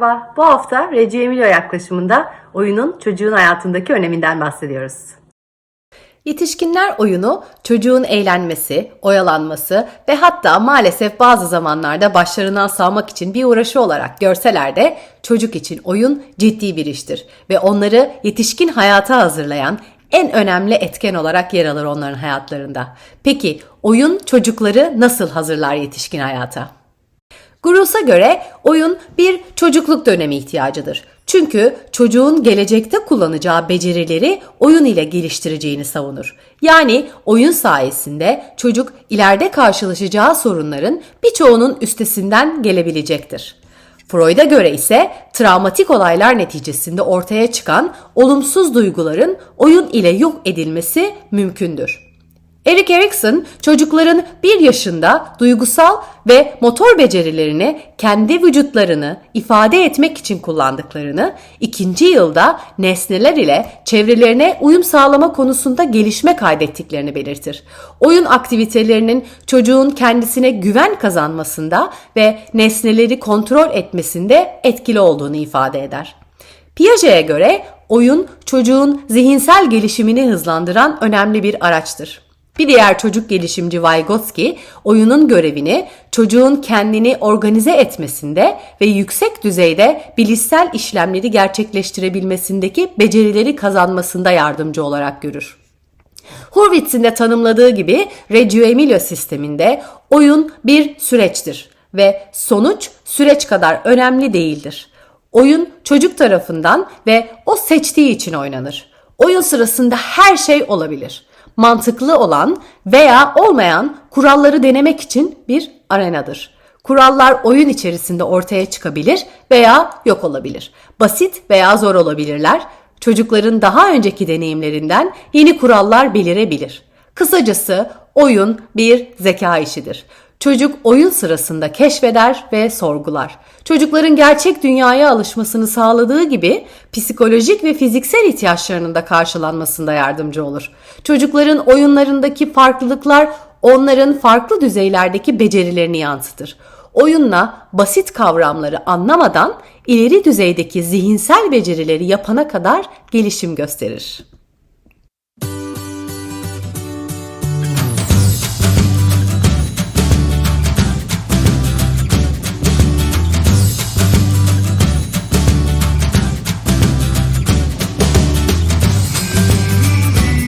Merhaba, bu hafta Reggio Emilia yaklaşımında oyunun çocuğun hayatındaki öneminden bahsediyoruz. Yetişkinler oyunu çocuğun eğlenmesi, oyalanması ve hatta maalesef bazı zamanlarda başlarından sağmak için bir uğraşı olarak görseler de çocuk için oyun ciddi bir iştir ve onları yetişkin hayata hazırlayan en önemli etken olarak yer alır onların hayatlarında. Peki oyun çocukları nasıl hazırlar yetişkin hayata? Grus'a göre oyun bir çocukluk dönemi ihtiyacıdır. Çünkü çocuğun gelecekte kullanacağı becerileri oyun ile geliştireceğini savunur. Yani oyun sayesinde çocuk ileride karşılaşacağı sorunların birçoğunun üstesinden gelebilecektir. Freud'a göre ise travmatik olaylar neticesinde ortaya çıkan olumsuz duyguların oyun ile yok edilmesi mümkündür. Erik Erikson çocukların bir yaşında duygusal ve motor becerilerini kendi vücutlarını ifade etmek için kullandıklarını, ikinci yılda nesneler ile çevrelerine uyum sağlama konusunda gelişme kaydettiklerini belirtir. Oyun aktivitelerinin çocuğun kendisine güven kazanmasında ve nesneleri kontrol etmesinde etkili olduğunu ifade eder. Piaget'e göre oyun çocuğun zihinsel gelişimini hızlandıran önemli bir araçtır. Bir diğer çocuk gelişimci Vygotsky, oyunun görevini çocuğun kendini organize etmesinde ve yüksek düzeyde bilişsel işlemleri gerçekleştirebilmesindeki becerileri kazanmasında yardımcı olarak görür. Hurwitz'in de tanımladığı gibi Reggio Emilia sisteminde oyun bir süreçtir ve sonuç süreç kadar önemli değildir. Oyun çocuk tarafından ve o seçtiği için oynanır. Oyun sırasında her şey olabilir. Mantıklı olan veya olmayan kuralları denemek için bir arenadır. Kurallar oyun içerisinde ortaya çıkabilir veya yok olabilir. Basit veya zor olabilirler. Çocukların daha önceki deneyimlerinden yeni kurallar belirebilir. Kısacası oyun bir zeka işidir. Çocuk oyun sırasında keşfeder ve sorgular. Çocukların gerçek dünyaya alışmasını sağladığı gibi psikolojik ve fiziksel ihtiyaçlarının da karşılanmasında yardımcı olur. Çocukların oyunlarındaki farklılıklar onların farklı düzeylerdeki becerilerini yansıtır. Oyunla basit kavramları anlamadan ileri düzeydeki zihinsel becerileri yapana kadar gelişim gösterir.